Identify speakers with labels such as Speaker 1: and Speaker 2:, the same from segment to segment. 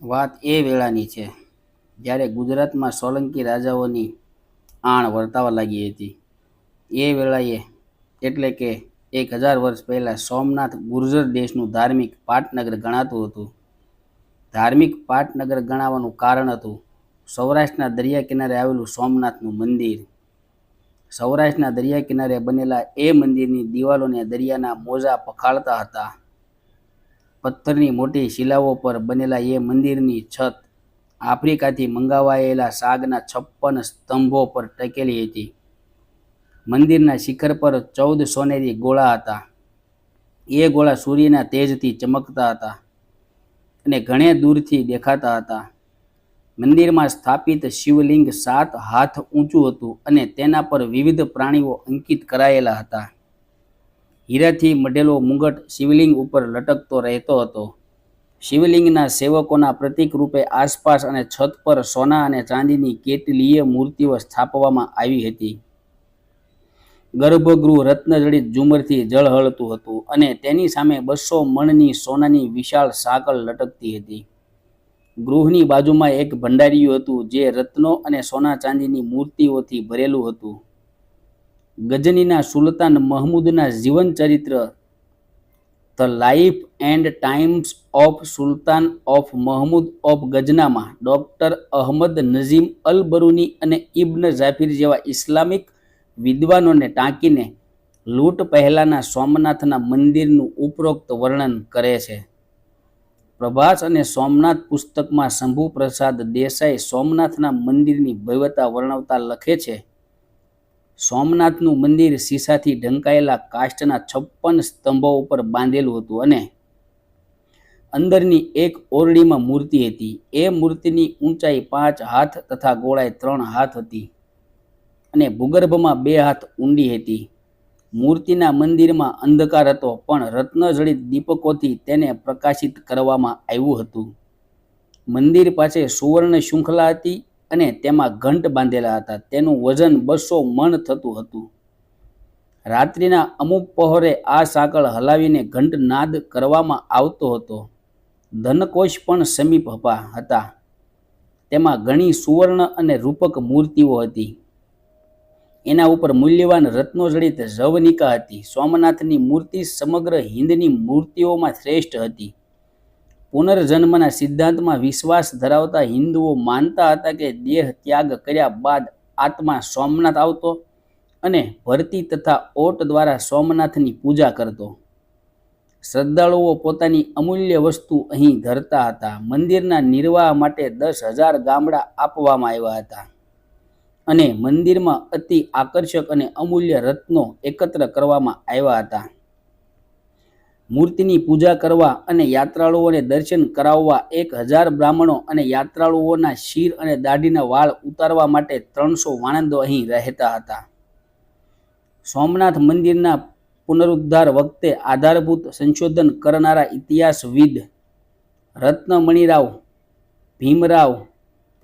Speaker 1: વાત એ વેળાની છે, જ્યારે ગુજરાતમાં સોલંકી રાજાઓની આણ વર્તાવા લાગી હતી. એ વેળાએ એટલે કે એક હજાર વર્ષ પહેલાં સોમનાથ ગુર્જર દેશનું ધાર્મિક પાટનગર ગણાતું હતું. ધાર્મિક પાટનગર ગણાવાનું કારણ હતું સૌરાષ્ટ્રના દરિયા કિનારે આવેલું સોમનાથનું મંદિર. સૌરાષ્ટ્રના દરિયા કિનારે બનેલા એ મંદિરની દિવાલોને દરિયાના મોજા પખાળતા હતા. પથ્થરની મોટી શિલાઓ પર બનેલા એ મંદિરની છત આફ્રિકાથી મંગાવાયેલા સાગના છપ્પન સ્તંભો પર ટકેલી હતી. મંદિરના શિખર પર ચૌદ સોનેરી ગોળા હતા. એ ગોળા સૂર્યના તેજથી ચમકતા હતા અને ઘણે દૂરથી દેખાતા હતા. મંદિરમાં સ્થાપિત શિવલિંગ સાત હાથ ઊંચું હતું અને તેના પર વિવિધ પ્રાણીઓ અંકિત કરાયેલા હતા. હીરાથી મઢેલો મુગટ શિવલિંગ ઉપર લટકતો રહેતો હતો. શિવલિંગના સેવકોના પ્રતિક રૂપે આસપાસ અને છત પર સોના અને ચાંદીની કેટલીય મૂર્તિઓ સ્થાપવામાં આવી હતી. ગર્ભગૃહ રત્નજડિત ઝુમરથી જળહળતું હતું અને તેની સામે બસો મણની સોનાની વિશાળ સાંકળ લટકતી હતી. ગૃહની બાજુમાં એક ભંડારીયું હતું જે રત્નો અને સોના ચાંદીની મૂર્તિઓથી ભરેલું હતું. ગજનીના સુલતાન મહમૂદના જીવન ચરિત્ર the life and times of Sultan of Mahmud of ગજનામાં doctor Ahmad Nazim Al Biruni અને ઇબ્ન ઝાફિર જેવા ઇસ્લામિક વિદ્વાનોને ટાંકીને લૂંટ પહેલાંના સોમનાથના મંદિરનું ઉપરોક્ત વર્ણન કરે છે. પ્રભાસ અને સોમનાથ પુસ્તકમાં શંભુ પ્રસાદ દેસાઈ સોમનાથના મંદિરની ભવ્યતા વર્ણવતા લખે છે. સોમનાથનું મંદિર શીશાથી ઢંકાયેલા કાષ્ટના છપ્પન સ્તંભો ઉપર બાંધેલું હતું અને અંદરની એક ઓરડીમાં મૂર્તિ હતી. એ મૂર્તિની ઊંચાઈ પાંચ હાથ તથા ગોળાઈ ત્રણ હાથ હતી અને ભૂગર્ભમાં બે હાથ ઊંડી હતી. મૂર્તિના મંદિરમાં અંધકાર હતો, પણ રત્નજડિત દીપકોથી તેને પ્રકાશિત કરવામાં આવ્યું હતું. મંદિર પાસે સુવર્ણ શૃંખલા હતી અને તેમાં ઘંટ બાંધેલા હતા. તેનું વજન બસો મણ થતું હતું. રાત્રિના અમુક પહોરે આ સાંકળ હલાવીને ઘંટ નાદ કરવામાં આવતો હતો. ધનકોશ પણ સમીપ હતા. તેમાં ઘણી સુવર્ણ અને રૂપક મૂર્તિઓ હતી. એના ઉપર મૂલ્યવાન રત્નો જડિત જવનિકા હતી. સોમનાથની મૂર્તિ સમગ્ર હિન્દની મૂર્તિઓમાં શ્રેષ્ઠ હતી. પુનર્જન્મના સિદ્ધાંતમાં વિશ્વાસ ધરાવતા હિન્દુઓ માનતા હતા કે દેહ ત્યાગ કર્યા બાદ આત્મા સોમનાથ આવતો અને ભરતી તથા ઓટ દ્વારા સોમનાથની પૂજા કરતો. શ્રદ્ધાળુઓ પોતાની અમૂલ્ય વસ્તુ અહીં ધરતા હતા. મંદિરના નિર્વાહ માટે દસ હજાર ગામડા આપવામાં આવ્યા હતા અને મંદિરમાં અતિ આકર્ષક અને અમૂલ્ય રત્નો એકત્ર કરવામાં આવ્યા હતા. મૂર્તિની પૂજા કરવા અને યાત્રાળુઓને દર્શન કરાવવા એક હજાર બ્રાહ્મણો અને યાત્રાળુઓના શિર અને દાઢીના વાળ ઉતારવા માટે ત્રણસો વાણંદો અહીં રહેતા હતા. સોમનાથ મંદિરના પુનરુદ્ધાર વખતે આધારભૂત સંશોધન કરનારા ઇતિહાસવિદ રત્નમણીરાવ ભીમરાવ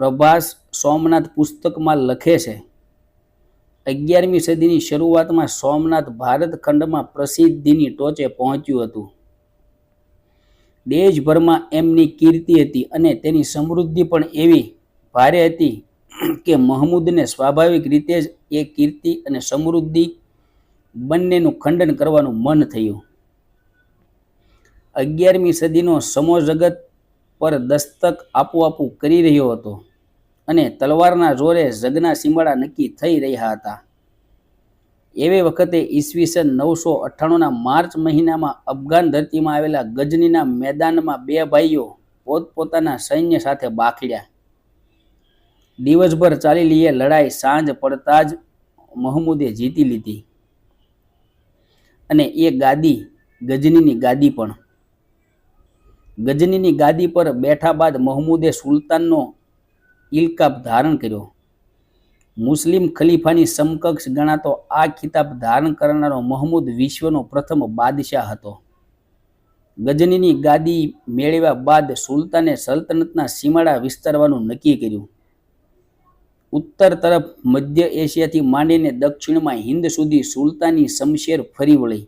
Speaker 1: પ્રભાસ સોમનાથ પુસ્તકમાં લખે છે અગિયારમી સદીની શરૂઆતમાં સોમનાથ ભારત ખંડમાં પ્રસિદ્ધિની ટોચે પહોંચ્યું હતું. દેશભરમાં એમની કીર્તિ હતી અને તેની સમૃદ્ધિ પણ એવી ભારે હતી કે મહમૂદને સ્વાભાવિક રીતે જ એ કીર્તિ અને સમૃદ્ધિ બંનેનું ખંડન કરવાનું મન થયું. અગિયારમી સદીનો સમો જગત પર દસ્તક આપોઆપું કરી રહ્યો હતો. અને તલવારના જોરે જગના સીમાડા નક્કી થઈ રહ્યા હતા. એવી વખતે ઈસવીસન નવસો અઠ્ઠાણુંના માર્ચ મહિનામાં અફઘાન ધરતીમાં આવેલા ગજનીના મેદાનમાં બે ભાઈઓ પોતપોતાના સૈન્ય સાથે બાખડ્યા. દિવસભર ચાલેલી એ લડાઈ સાંજ પડતા જ મહમૂદે જીતી લીધી. અને એ ગાદી, ગજનીની ગાદી પણ. ગજનીની ગાદી પર બેઠા બાદ મહમૂદે સુલતાનનો ઇલકાબ ધારણ કર્યો. મુસ્લિમ ખલીફાની સમકક્ષ ગણાતો આ ખિતાબ ધારણ કરનારો મહમૂદ વિશ્વનો પ્રથમ બાદશાહ હતો. ગજનીની ગાદી મેળવ્યા બાદ સુલતાને સલ્તનતના સીમાડા વિસ્તારવાનું નક્કી કર્યું. ઉત્તર તરફ મધ્ય એશિયાથી માંડીને દક્ષિણમાં હિન્દ સુધી સુલતાની શમશેર ફરી વળી.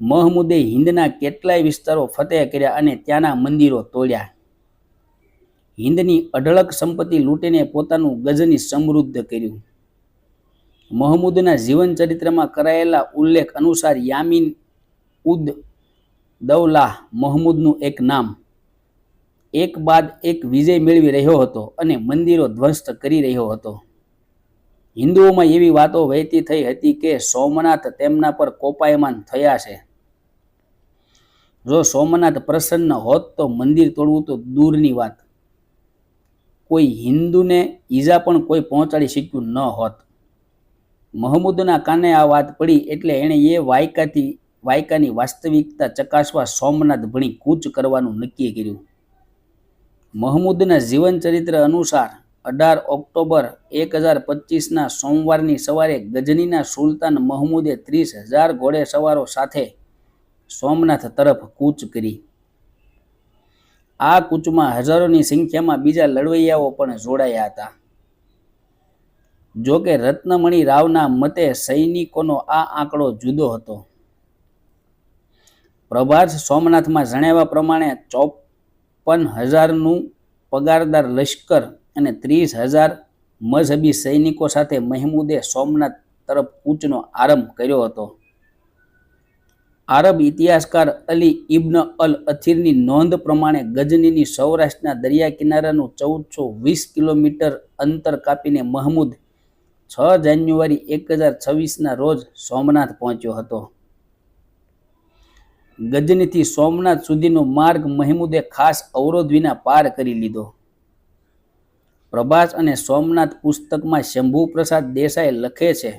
Speaker 1: મહમૂદે હિંદના કેટલાય વિસ્તારો ફતેહ કર્યા અને ત્યાંના મંદિરો તોડ્યા. હિંદની અઢળક સંપત્તિ લૂંટીને પોતાનું ગજની સમૃદ્ધ કર્યું. મહમૂદના જીવન ચરિત્રમાં કરાયેલા ઉલ્લેખ અનુસાર યામીન ઉદ દૌલાહ મહમૂદનું એક નામ. એક બાદ એક વિજય મેળવી રહ્યો હતો અને મંદિરો ધ્વસ્ત કરી રહ્યો હતો. હિન્દુઓમાં એવી વાતો વહેતી થઈ હતી કે સોમનાથ તેમના પર કોપાયમાન થયા છે. જો સોમનાથ પ્રસન્ન હોત તો મંદિર તોડવું તો દૂરની વાત. કોઈ હિન્દુને ઈજા પણ કોઈ પહોંચાડી શક્યું ન હોત. મહમૂદના કાને આ વાત પડી એટલે એણે એ વાયકાથી, વાયકાની વાસ્તવિકતા ચકાસવા સોમનાથ ભણી કૂચ કરવાનું નક્કી કર્યું. મહમૂદના જીવન ચરિત્ર અનુસાર અઢાર ઓક્ટોબર એક હજાર પચીસના સોમવારની સવારે ગજનીના સુલતાન મહમૂદે ત્રીસ હજાર ઘોડે સવારો સાથે સોમનાથ તરફ કૂચ કરી. આ કૂચમાં હજારોની સંખ્યામાં બીજા લડવૈયાઓ પણ જોડાયા હતા. જો કે રત્નમણી રાવના મતે સૈનિકોનો આ આંકડો જુદો હતો. પ્રભાસ સોમનાથમાં જણાવ્યા પ્રમાણે ચોપન હજારનું પગારદાર લશ્કર અને ત્રીસ હજાર મઝહબી સૈનિકો સાથે મહેમૂદે સોમનાથ તરફ કૂચનો આરંભ કર્યો હતો. આરબ ઇતિહાસકાર અલી ઇબ્ન અલ અથીરની નોંધ પ્રમાણે ગજનીની સૌરાષ્ટ્રના દરિયા કિનારાનું ચૌદસો વીસ કિલોમીટર અંતર કાપીને મહમૂદ છ જાન્યુઆરી એક હજાર છવ્વીસના રોજ સોમનાથ પહોંચ્યો હતો. ગજનીથી સોમનાથ સુધીનો માર્ગ મહેમૂદે ખાસ અવરોધ વિના પાર કરી લીધો. પ્રભાસ અને સોમનાથ પુસ્તકમાં શંભુ પ્રસાદ દેસાઈ લખે છે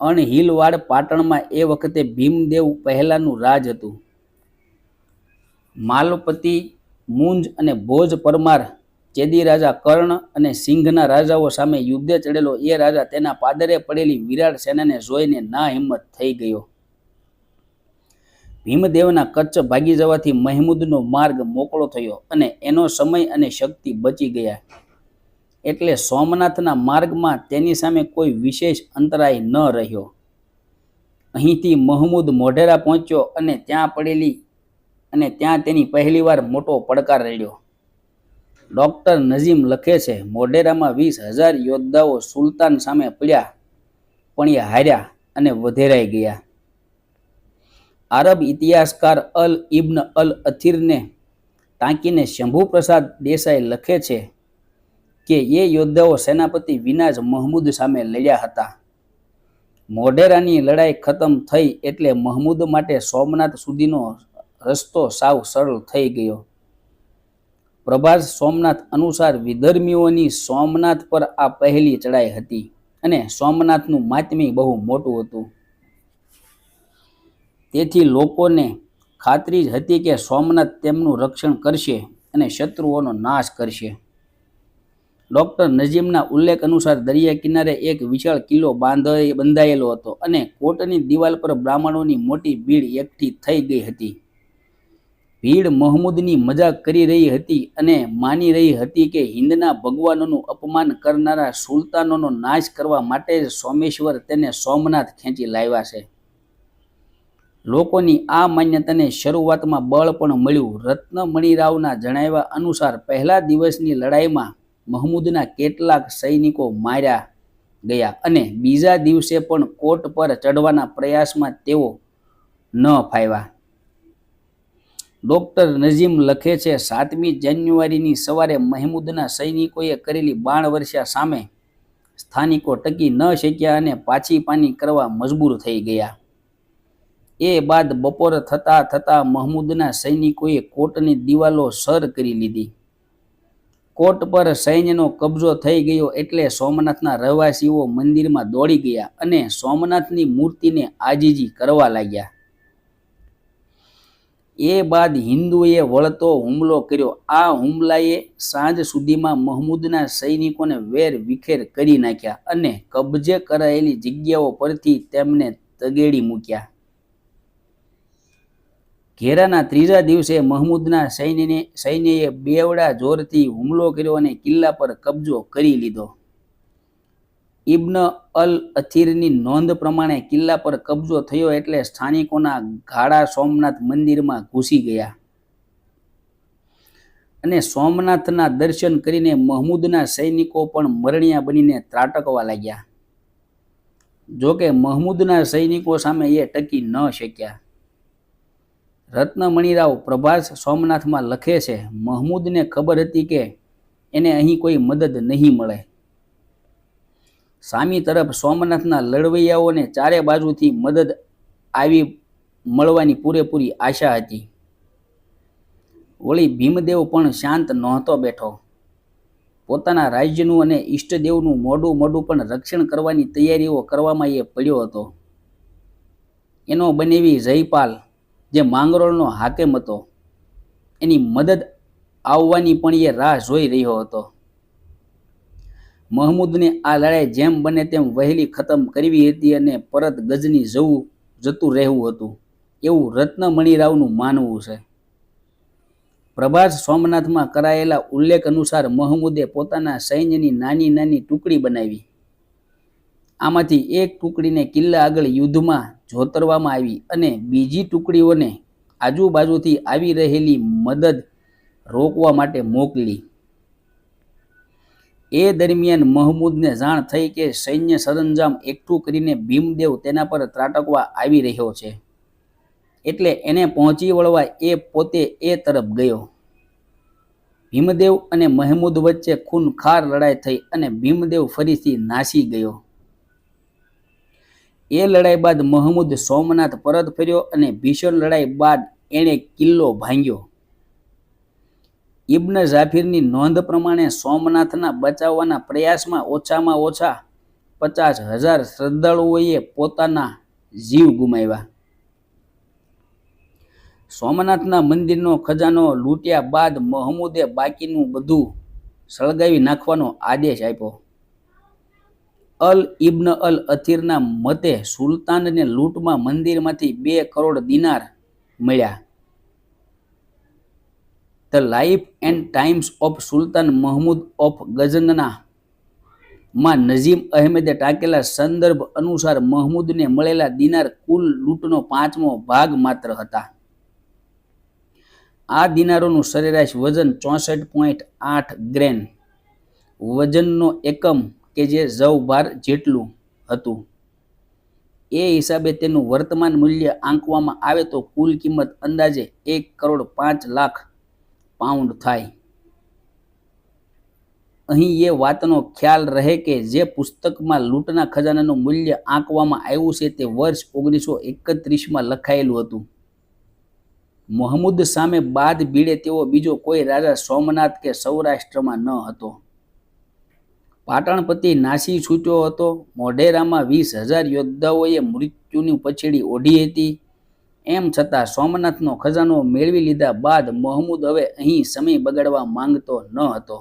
Speaker 1: અણહિલવાડ પાટણમાં એ વખતે ભીમદેવ પહેલાંનું રાજ હતું. માલપતિ, મુંજ અને ભોજ પરમાર, ચેદી રાજા કર્ણ અને સિંહના રાજાઓ સામે યુદ્ધે ચડેલો એ રાજા તેના પાદરે પડેલી વિરાટ સેનાને જોઈને ના હિંમત થઈ ગયો. ભીમદેવના કચ્છ ભાગી જવાથી મહેમૂદનો માર્ગ મોકળો થયો અને એનો સમય અને શક્તિ બચી ગયા. એટલે સોમનાથના માર્ગમાં તેની સામે કોઈ વિશેષ અંતરાય ન રહ્યો. અહીંથી મહમૂદ મોઢેરા પહોંચ્યો અને ત્યાં પડેલી અને ત્યાં તેની પહેલીવાર મોટો પડકાર રડ્યો. ડૉક્ટર નજીમ લખે છે, મોઢેરામાં વીસ હજાર યોદ્ધાઓ સુલતાન સામે પડ્યા, પણ એ હાર્યા અને વધેરાઈ ગયા. આરબ ઇતિહાસકાર અલ ઇબ્ન અલ અથીરને ટાંકીને શંભુપ્રસાદ દેસાઈ લખે છે કે એ યોદ્ધાઓ સેનાપતિ વિના જ મહમૂદ સામે લડ્યા હતા. મોઢેરાની લડાઈ ખતમ થઈ એટલે મહમૂદ માટે સોમનાથ સુધીનો રસ્તો સાવ સરળ થઈ ગયો. પ્રભાસ સોમનાથ અનુસાર વિધર્મીઓની સોમનાથ પર આ પહેલી ચડાઈ હતી અને સોમનાથનું માતમી બહુ મોટું હતું. તેથી લોકોને ખાતરી જ હતી કે સોમનાથ તેમનું રક્ષણ કરશે અને શત્રુઓનો નાશ કરશે. ડૉક્ટર નજીમના ઉલ્લેખ અનુસાર દરિયા કિનારે એક વિશાળ કિલ્લો બાંધાઈ બંધાયેલો હતો અને કોટની દિવાલ પર બ્રાહ્મણોની મોટી ભીડ એકઠી થઈ ગઈ હતી. ભીડ મહમૂદની મજાક કરી રહી હતી અને માની રહી હતી કે હિન્દના ભગવાનોનું અપમાન કરનારા સુલતાનોનો નાશ કરવા માટે સોમેશ્વર તેને સોમનાથ ખેંચી લાવ્યા છે. લોકોની આ માન્યતાને શરૂઆતમાં બળ પણ મળ્યું. રત્નમણીરાવના જણાવ્યા અનુસાર પહેલા દિવસની લડાઈમાં મહમૂદના કેટલાક સૈનિકો માર્યા ગયા અને બીજા દિવસે પણ કોટ પર ચડવાના પ્રયાસમાં તેઓ ન ફાવ્યા. ડૉક્ટર નજીમ લખે છે, સાતમી જાન્યુઆરીની સવારે મહેમૂદના સૈનિકોએ કરેલી બાણ વર્ષા સામે સ્થાનિકો ટકી ન શક્યા અને પાછી પાની કરવા મજબૂર થઈ ગયા. એ બાદ બપોર થતાં થતાં મહમૂદના સૈનિકોએ કોટની દિવાલો સર કરી લીધી. કોટ પર સૈન્યનો કબજો થઈ ગયો એટલે સોમનાથના રહેવાસીઓ મંદિરમાં દોડી ગયા અને સોમનાથની મૂર્તિને આજીજી કરવા લાગ્યા. એ બાદ હિન્દુએ વળતો હુમલો કર્યો. આ હુમલાએ સાંજ સુધીમાં મહમૂદના સૈનિકોને વેર વિખેર કરી નાખ્યા અને કબજે કરાયેલી જગ્યાઓ પરથી તેમને તગેડી મૂક્યા. ઘેરાના ત્રીજા દિવસે મહમૂદના સૈન્યને સૈન્યએ બેવડા જોરથી હુમલો કર્યો અને કિલ્લા પર કબજો કરી લીધો. ઇબ્ન અલ અથીરની નોંધ પ્રમાણે કિલ્લા પર કબજો થયો એટલે સ્થાનિકોના ગાળા સોમનાથ મંદિરમાં ઘૂસી ગયા. અને સોમનાથના દર્શન કરીને મહમૂદના સૈનિકો પણ મરણિયા બનીને ત્રાટકવા લાગ્યા. જોકે મહમૂદના સૈનિકો સામે એ ટકી ન શક્યા. રત્નમણીરાવ પ્રભાસ સોમનાથમાં લખે છે, મહમૂદને ખબર હતી કે એને અહીં કોઈ મદદ નહીં મળે. સામી તરફ સોમનાથના લડવૈયાઓને ચારે બાજુથી મદદ આવી મળવાની પૂરેપૂરી આશા હતી. વળી ભીમદેવ પણ શાંત નહોતો બેઠો. પોતાના રાજ્યનું અને ઈષ્ટદેવનું મોડું મોડું પણ રક્ષણ કરવાની તૈયારીઓ કરવામાં એ પડ્યો હતો. એનો બનેવી જયપાલ જે માંગરોળનો હાકેમ હતો, એની મદદ આવવાની પણ એ રાહ જોઈ રહ્યો હતો. મહમૂદને આ લડાઈ જેમ બને તેમ વહેલી ખતમ કરવી હતી અને પરત ગજની જવું, જતું રહેવું હતું. એવું રત્નમણીરાવનું માનવું છે. પ્રભાસ સોમનાથમાં કરાયેલા ઉલ્લેખ અનુસાર મહમૂદે પોતાના સૈન્યની નાની નાની ટુકડી બનાવી. આમાંથી એક ટુકડીને કિલ્લા આગળ યુદ્ધમાં જોતરવામાં આવી અને બીજી ટુકડીઓને આજુબાજુથી આવી રહેલી મદદ રોકવા માટે મોકલી. એ દરમિયાન મહમૂદને જાણ થઈ કે સૈન્ય સરંજામ એકઠું કરીને ભીમદેવ તેના પર ત્રાટકવા આવી રહ્યો છે. એટલે એને પહોંચી વળવા એ પોતે એ તરફ ગયો. ભીમદેવ અને મહેમૂદ વચ્ચે ખૂનખાર લડાઈ થઈ અને ભીમદેવ ફરીથી નાસી ગયો. એ લડાઈ બાદ મહમૂદ સોમનાથ પરત ફર્યો અને ભીષણ લડાઈ બાદ એણે કિલ્લો ભાંગ્યો. ઇબ્ન ઝાફીરની નોંધ પ્રમાણે સોમનાથના બચાવવાના પ્રયાસમાં ઓછામાં ઓછા પચાસ હજાર શ્રદ્ધાળુઓએ પોતાના જીવ ગુમાવ્યા. સોમનાથના મંદિરનો ખજાનો લૂંટ્યા બાદ મહમૂદે બાકીનું બધું સળગાવી નાખવાનો આદેશ આપ્યો. અલ ઇબ્ન અલ અથીરના મતે સુલતાનને લૂંટમાં મંદિરમાંથી બે કરોડ દિનાર મળ્યા. The life and times of Sultan Mahmud of ગઝનના માં નજીમ અહેમદે ટાંકેલા સંદર્ભ અનુસાર મહમૂદને મળેલા દિનાર કુલ લૂંટનો પાંચમો ભાગ માત્ર હતા. આ દિનારોનું સરેરાશ વજન ચોસઠ પોઈન્ટ આઠ ગ્રેન વજનનો એકમ કે જે જવભાર જેટલું હતું. એ હિસાબે તેનું વર્તમાન મૂલ્ય આંકવામાં આવે તો કુલ કિંમત અંદાજે એક કરોડ પાંચ લાખ પાઉન્ડ થાય. અહીં એ વાતનો ખ્યાલ રહે કે જે પુસ્તકમાં લૂંટના ખજાનાનું મૂલ્ય આંકવામાં આવ્યું છે તે વર્ષ ઓગણીસો એકત્રીસમાં લખાયેલું હતું. મોહમ્મદ સામે બાદ ભીડે તેવો બીજો કોઈ રાજા સોમનાથ કે સૌરાષ્ટ્રમાં ન હતો. પાટણપતિ નાસી છૂટ્યો હતો. મોઢેરામાં વીસ હજાર યોદ્ધાઓએ મૃત્યુની પછેડી ઓઢી હતી. એમ છતાં સોમનાથનો ખજાનો મેળવી લીધા બાદ મોહમ્મદ હવે અહીં સમય બગાડવા માંગતો ન હતો.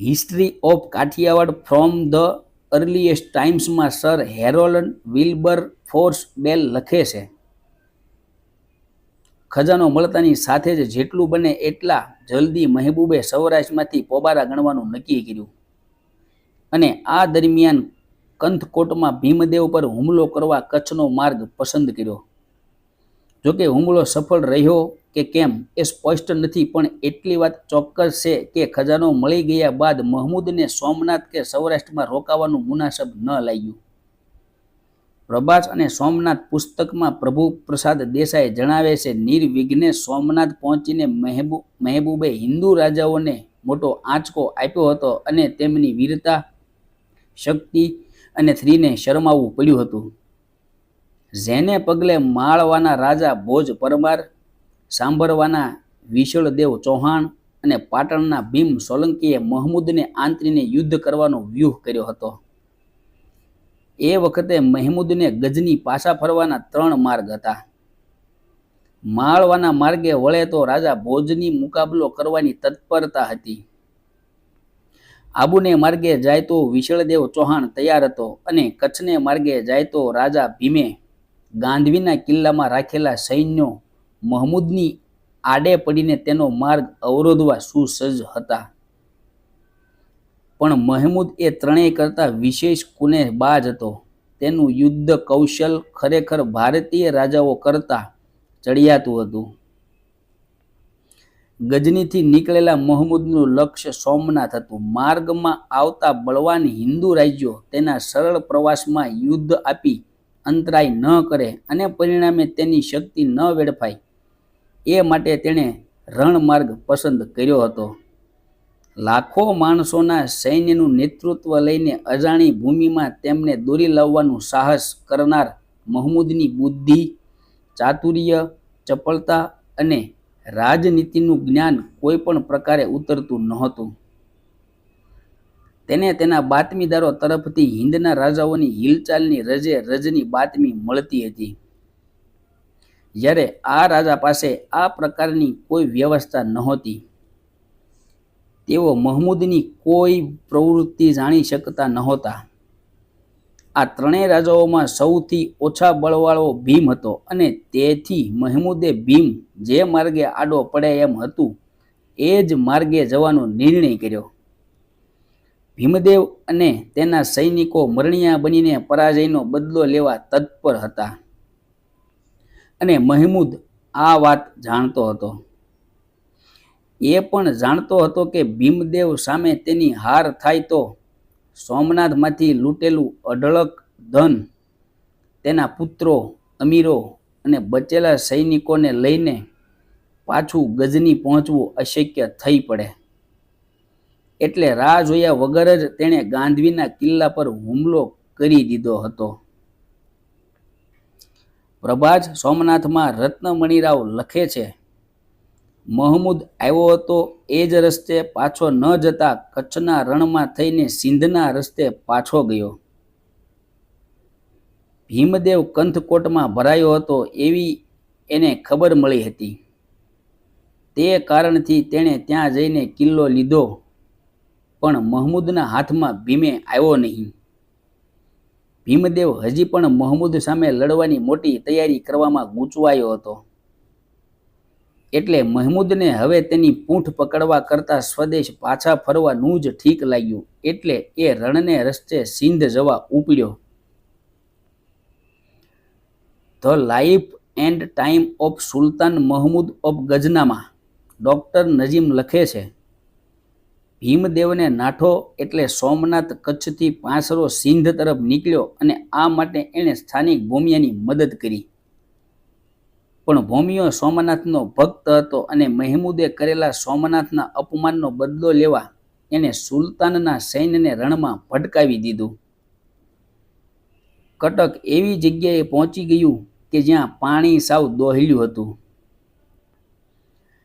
Speaker 1: History of Kathiawar from the earliest ટાઈમ્સમાં Sir Harold Wilberforce Bell લખે છે. ખજાનો મળતાની સાથે જ જેટલું બને એટલા જલ્દી મહેબૂબે સૌરાષ્ટ્રમાંથી પોબારા ગણવાનું નક્કી કર્યું. અને આ દરમિયાન કંથકોટમાં ભીમદેવ પર હુમલો કરવા કચ્છનો માર્ગ પસંદ કર્યો. જોકે હુમલો સફળ રહ્યો કે કેમ એ સ્પષ્ટ નથી, પણ એટલી વાત ચોક્કસ છે કે ખજાનો મળી ગયા બાદ મહમૂદને સોમનાથ કે સૌરાષ્ટ્રમાં રોકાવાનું મુનાસબ ન લાગ્યું. પ્રભાસ અને સોમનાથ પુસ્તકમાં પ્રભુ પ્રસાદ દેસાઈ જણાવે છે, નિર્વિઘ્ને સોમનાથ પહોંચીને મહેબુ, મહેબૂબે હિન્દુ રાજાઓને મોટો આંચકો આપ્યો હતો અને તેમની વીરતા, શક્તિ અને સ્ત્રીને શરમાવવું પડ્યું હતું. જેને પગલે માળવાના રાજા ભોજ પરમાર સાંભરવાના વિશળદેવ ચૌહાણ અને પાટણના ભીમ સોલંકીએ મહમૂદને આંતરીને યુદ્ધ કરવાનો વ્યૂહ કર્યો હતો. એ વખતે મહેમૂદને ગજની પાછા ફરવાના ત્રણ માર્ગ હતા. માળવાના માર્ગે વળે તો રાજા ભોજની મુકાબલો કરવાની તત્પરતા હતી. આબુને માર્ગે જાય તો વિશળદેવ ચૌહાણ તૈયાર હતો અને કચ્છને માર્ગે જાય તો રાજા ભીમે ગાંધીના કિલ્લામાં રાખેલા સૈન્યો મહમૂદની આડે પડીને તેનો માર્ગ અવરોધવા સુસજ્જ હતા. પણ મહેમૂદ એ ત્રણેય કરતાં વિશેષ કુને બાજ હતો. તેનું યુદ્ધ કૌશલ ખરેખર ભારતીય રાજાઓ કરતાં ચડિયાતું હતું. ગજનીથી નીકળેલા મહમૂદનું લક્ષ્ય સોમનાથ હતું. માર્ગમાં આવતા બળવાન હિન્દુ રાજ્યો તેના સરળ પ્રવાસમાં યુદ્ધ આપી અંતરાય ન કરે અને પરિણામે તેની શક્તિ ન વેડફાય. એ માટે તેણે રણમાર્ગ પસંદ કર્યો હતો. લાખો માણસોના સૈન્યનું નેતૃત્વ લઈને અજાણી ભૂમિમાં તેમને દોરી લાવવાનું સાહસ કરનાર મહમૂદની બુદ્ધિ, ચાતુર્ય, ચપળતા અને રાજનીતિનું જ્ઞાન કોઈ પણ પ્રકારે ઉતરતું નહોતું. તેને તેના બાતમીદારો તરફથી હિન્દના રાજાઓની હિલચાલની રજે રજની બાતમી મળતી હતી. જ્યારે આ રાજા પાસે આ પ્રકારની કોઈ વ્યવસ્થા નહોતી. તેઓ મહમૂદની કોઈ પ્રવૃત્તિ જાણી શકતા નહોતા. આ ત્રણેય રાજાઓમાં સૌથી ઓછા બળવાળો ભીમ હતો અને તેથી મહેમૂદે ભીમ જે માર્ગે આડો પડે એમ હતું, એ જ માર્ગે જવાનો નિર્ણય કર્યો. ભીમદેવ અને તેના સૈનિકો મરણિયા બનીને પરાજયનો બદલો લેવા તત્પર હતા. અને મહેમૂદ આ વાત જાણતો હતો. એ પણ જાણતો હતો કે ભીમદેવ સામે તેની હાર થાય તો સોમનાથમાંથી લૂંટેલું અઢળક ધન તેના પુત્રો, અમીરો અને બચેલા સૈનિકોને લઈને પાછું ગજની પહોંચવું અશક્ય થઈ પડે. એટલે રાહ જોયા વગર જ તેણે ગાંધીના કિલ્લા પર હુમલો કરી દીધો હતો. પ્રભાજ સોમનાથમાં રત્નમણીરાવ લખે છે મહમૂદ આવ્યો હતો, એ જ રસ્તે પાછો ન જતા કચ્છના રણમાં થઈને સિંધના રસ્તે પાછો ગયો. ભીમદેવ કંથકોટમાં ભરાયો હતો એવી એને ખબર મળી હતી. તે કારણથી તેણે ત્યાં જઈને કિલ્લો લીધો, પણ મહમૂદના હાથમાં ભીમે આવ્યો નહીં. ભીમદેવ હજી પણ મહમૂદ સામે લડવાની મોટી તૈયારી કરવામાં ગૂંચવાયો હતો. એટલે મહમૂદને હવે તેની પૂંઠ પકડવા કરતાં સ્વદેશ પાછા ફરવાનું જ ઠીક લાગ્યું એટલે એ રણને રસ્તે સિંધ જવા ઉપડ્યો. The life and time of Sultan Mahmud of ગજનામાં doctor Najim લખે છે, ભીમદેવને નાઠો એટલે સોમનાથ કચ્છથી પાંસરો સિંધ તરફ નીકળ્યો અને આ માટે એણે સ્થાનિક ભૂમિયાની મદદ કરી. પણ ભૂમિયો સોમનાથનો ભક્ત હતો અને મહેમૂદે કરેલા સોમનાથના અપમાનનો બદલો લેવા એને સુલતાનના સૈન્યને રણમાં ભટકાવી દીધું. કટક એવી જગ્યાએ પહોંચી ગયું કે જ્યાં પાણી સાવ દોહલ્યું હતું.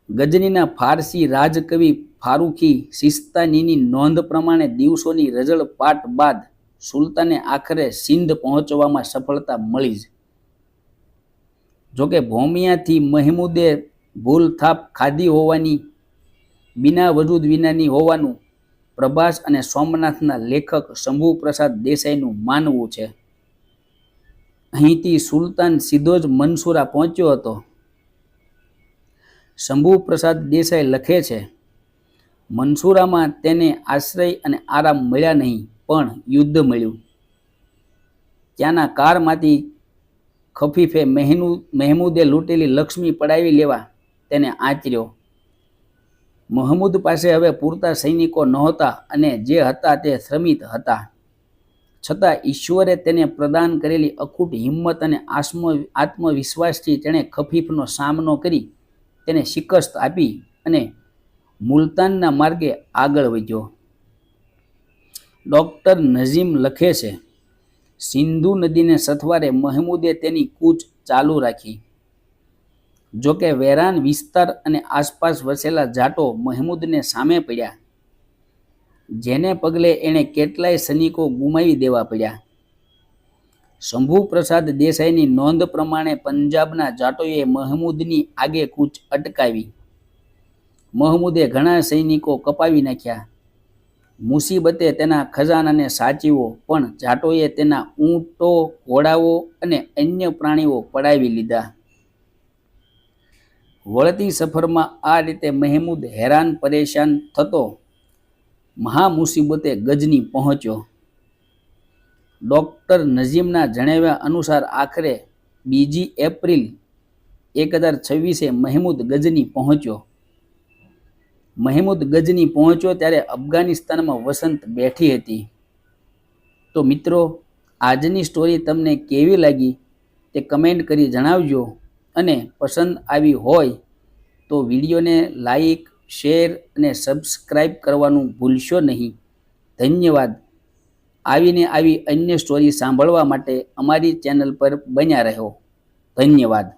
Speaker 1: ગજનીના ફારસી રાજકવિ ફારૂખી સિસ્તાનીની નોંધ પ્રમાણે દિવસોની રજળપાટ બાદ સુલતાને આખરે સિંધ પહોંચવામાં સફળતા મળી જ. જોકે ભોમિયાથી મહેમૂદે ભૂલથાપ ખાધી હોવાની, બિના વજૂદ વિનાની હોવાનું પ્રભાસ અને સોમનાથના લેખક શંભુ પ્રસાદ દેસાઈનું માનવું છે. અહીંથી સુલતાન સીધો જ મનસુરા પહોંચ્યો હતો. શંભુ પ્રસાદ દેસાઈ લખે છે, મનસુરામાં તેને આશ્રય અને આરામ મળ્યા નહીં, પણ યુદ્ધ મળ્યું. ત્યાંના કારમાંથી ખફીફે મહેનુ, મહેમૂદે લૂંટેલી લક્ષ્મી પડાવી લેવા તેને આચર્યો. મહમૂદ પાસે હવે પૂરતા સૈનિકો નહોતા અને જે હતા તે શ્રમિત હતા. છતાં ઈશ્વરે તેને પ્રદાન કરેલી અખૂટ હિંમત અને આત્મ આત્મવિશ્વાસથી તેણે ખફીફનો સામનો કરી તેને શિકસ્ત આપી અને મુલતાનના માર્ગે આગળ વધ્યો. ડૉક્ટર નઝીમ લખે છે સિંધુ નદીને સથવારે મહેમૂદે તેની કૂચ ચાલુ રાખી. જોકે વેરાન વિસ્તાર અને આસપાસ વસેલા જાટો મહેમૂદને સામે પડ્યા. જેને પગલે એણે કેટલાય સૈનિકો ગુમાવી દેવા પડ્યા. શંભુ પ્રસાદ દેસાઈની નોંધ પ્રમાણે પંજાબના જાટોએ મહમૂદની આગે કૂચ અટકાવી. મહમૂદે ઘણા સૈનિકો કપાવી નાખ્યા. મુસીબતે તેના ખજાનાને સાચવ્યો પણ જાટોએ તેના ઊંટો ઘોડાઓ અને અન્ય પ્રાણીઓ પડાવી લીધા. વળતી સફરમાં આ રીતે મહેમૂદ હેરાન પરેશાન થતો મહામુસીબતે ગજની પહોંચ્યો. ડૉક્ટર નજીમના જણાવ્યા અનુસાર આખરે બીજી એપ્રિલ એક હજાર છવ્વીસે મહેમૂદ ગજની પહોંચ્યો. મહેમૂદ ગજની પહોંચ્યો ત્યારે અફઘાનિસ્તાનમાં વસંત બેઠી હતી. તો મિત્રો, આજની સ્ટોરી તમને કેવી લાગી તે કમેન્ટ કરી જણાવજો અને પસંદ આવી હોય તો વિડીયોને લાઈક શેર અને સબસ્ક્રાઈબ કરવાનું ભૂલશો નહીં. ધન્યવાદ. આવીને આવી અન્ય સ્ટોરી સાંભળવા માટે અમારી ચેનલ પર બન્યા રહો. ધન્યવાદ.